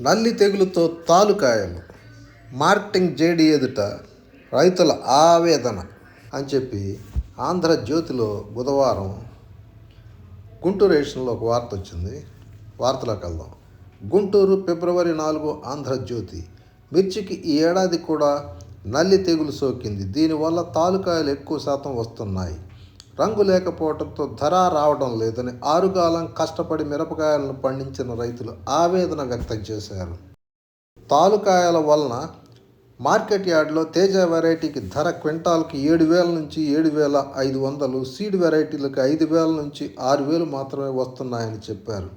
నల్లి తెగులుతో తాలుకాయలు marketing JD ఎదుట రైతుల ఆవేదన అని చెప్పి ఆంధ్రజ్యోతిలో బుధవారం గుంటూరు ఎడిషన్లో ఒక వార్త వచ్చింది. వార్తలోకి వెళ్దాం. గుంటూరు ఫిబ్రవరి నాలుగు ఆంధ్రజ్యోతి మిర్చికి ఈ ఏడాది కూడా నల్లి తెగులు సోకింది. దీనివల్ల తాలుకాయలు ఎక్కువ శాతం వస్తున్నాయి. రంగు లేకపోవడంతో ధర రావడం లేదని ఆరుగాలం కష్టపడి మిరపకాయలను పండించిన రైతులు ఆవేదన వ్యక్తం చేశారు. తాలుకాయల వలన మార్కెట్ యార్డ్లో తేజ వెరైటీకి ధర క్వింటాల్కి ఏడు వేల నుంచి ఏడు వేల ఐదు వందలు సీడ్ వెరైటీలకు ఐదు వేల నుంచి ఆరు వేలు మాత్రమే వస్తున్నాయని చెప్పారు.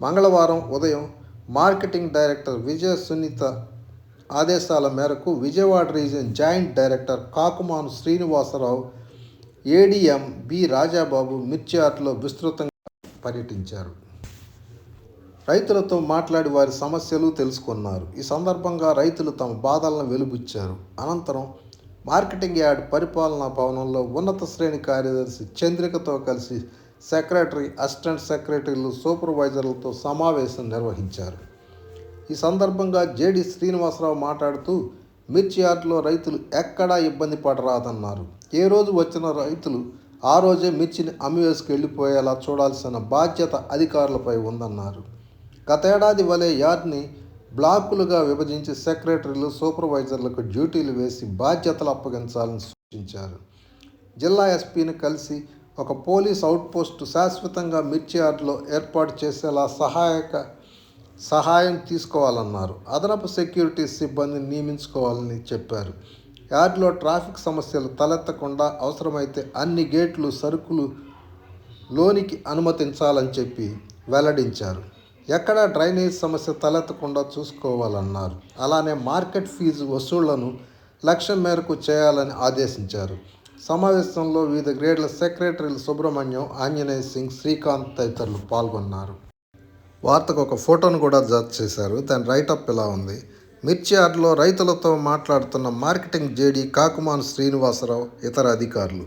మంగళవారం ఉదయం మార్కెటింగ్ డైరెక్టర్ విజయ సునీత ఆదేశాల మేరకు Vijayawada region joint director Kakumanu Srinivasarao ADM B Rajababu మిర్చియార్ట్లో విస్తృతంగా పర్యటించారు. రైతులతో మాట్లాడి వారి సమస్యలు తెలుసుకున్నారు. ఈ సందర్భంగా రైతులు తమ బాధలను వెలుబుచ్చారు. అనంతరం మార్కెటింగ్ యార్డ్ పరిపాలనా భవనంలో ఉన్నత శ్రేణి కార్యదర్శి చంద్రికతో కలిసి సెక్రటరీ అసిస్టెంట్ సెక్రటరీలు సూపర్వైజర్లతో సమావేశం నిర్వహించారు. ఈ సందర్భంగా జేడి శ్రీనివాసరావు మాట్లాడుతూ మిర్చి యార్డ్లో రైతులు ఎక్కడా ఇబ్బంది పడరాదన్నారు. ఏ రోజు వచ్చిన రైతులు ఆ రోజే మిర్చిని అమ్మివేసుకు వెళ్ళిపోయేలా చూడాల్సిన బాధ్యత అధికారులపై ఉందన్నారు. గతేడాది వలె యార్డ్ని బ్లాకులుగా విభజించి సెక్రటరీలు సూపర్వైజర్లకు డ్యూటీలు వేసి బాధ్యతలు అప్పగించాలని సూచించారు. జిల్లా ఎస్పీని కలిసి ఒక పోలీస్ అవుట్పోస్టు శాశ్వతంగా మిర్చి యార్డ్లో ఏర్పాటు చేసేలా సహాయక సహాయం తీసుకోవాలన్నారు. అదనపు సెక్యూరిటీ సిబ్బందిని నియమించుకోవాలని చెప్పారు. యార్డ్లో ట్రాఫిక్ సమస్యలు తలెత్తకుండా అవసరమైతే అన్ని గేట్లు సరుకులు లోనికి అనుమతించాలని చెప్పి వెల్లడించారు. ఎక్కడ డ్రైనేజ్ సమస్య తలెత్తకుండా చూసుకోవాలన్నారు. అలానే మార్కెట్ ఫీజు వసూళ్ళను లక్ష్యం మేరకు చేయాలని ఆదేశించారు. సమావేశంలో వివిధ గ్రేడ్ల సెక్రటరీలు సుబ్రహ్మణ్యం ఆంజనేయ సింగ్ శ్రీకాంత్ తదితరులు పాల్గొన్నారు. వార్తకు ఒక ఫోటోను కూడా జత చేశారు. దాని రైటప్ ఇలా ఉంది? మిర్చి యార్డ్లో రైతులతో మాట్లాడుతున్న మార్కెటింగ్ జేడీ కాకుమాన్ శ్రీనివాసరావు ఇతర అధికారులు.